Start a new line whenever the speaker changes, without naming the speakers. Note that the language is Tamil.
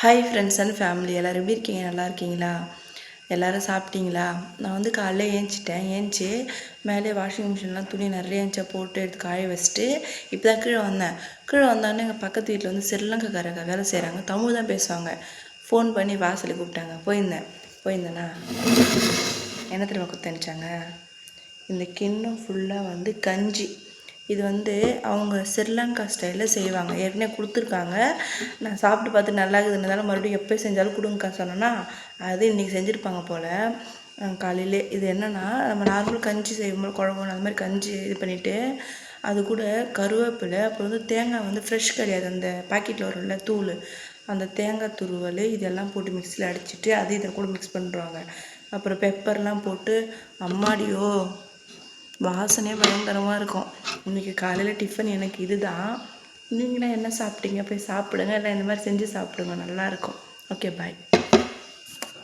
ஹாய் ஃப்ரெண்ட்ஸ் அண்ட் ஃபேமிலி எல்லோரும் எப்படி இருக்கீங்க நல்லா இருக்கீங்களா எல்லோரும் சாப்பிட்டீங்களா நான் வந்து காலைல ஏஞ்சிட்டேன் ஏஞ்சி மேலே வாஷிங் மிஷின்லாம் துணி நிறைய ஏஞ்சா போட்டு எடுத்து காய வச்சுட்டு இப்போ தான் கீழே வந்தேன் கீழே வந்தோடனே எங்கள் பக்கத்து வீட்டில் வந்து ஸ்ரீலங்காக்காரங்க வேலை செய்கிறாங்க தமிழ் தான் பேசுவாங்க ஃபோன் பண்ணி வாசலுக்கு கூப்பிட்டாங்க போயிருந்தேன் போயிருந்தேனா என்ன திரும்ப குத்தனுச்சாங்க இந்த கிண்ணம் ஃபுல்லாக வந்து கஞ்சி இது வந்து அவங்க ஸ்ரீலங்கா ஸ்டைலில் செய்வாங்க ஏற்கனவே கொடுத்துருக்காங்க நான் சாப்பிட்டு பார்த்து நல்லா இருக்குதுன்றதால மறுபடியும் எப்போ செஞ்சாலும் கொடுங்கக்கா சொன்னோன்னா அது இன்றைக்கி செஞ்சுருப்பாங்க போல் காலையிலே இது என்னென்னா நம்ம நார்மல் கஞ்சி செய்யும்போது குழம்பு அந்த மாதிரி கஞ்சி இது பண்ணிவிட்டு அது கூட கருவேப்பிலை அப்புறம் வந்து தேங்காய் வந்து ஃப்ரெஷ் கிடையாது அந்த பாக்கெட்டில் வரும்ல தூள் அந்த தேங்காய் துருவல் இதெல்லாம் போட்டு மிக்சியில் அடிச்சுட்டு அது இதை கூட மிக்ஸ் பண்ணுறாங்க அப்புறம் பெப்பர்லாம் போட்டு அம்மாடியோ வாசனையே பயங்கரமாக இருக்கும் இன்றைக்கி காலையில் டிஃபன் எனக்கு இது தான் நீங்களாம் என்ன சாப்பிட்டீங்க போய் சாப்பிடுங்க இல்லை இந்த மாதிரி செஞ்சு சாப்பிடுங்க நல்லாயிருக்கும் ஓகே பாய்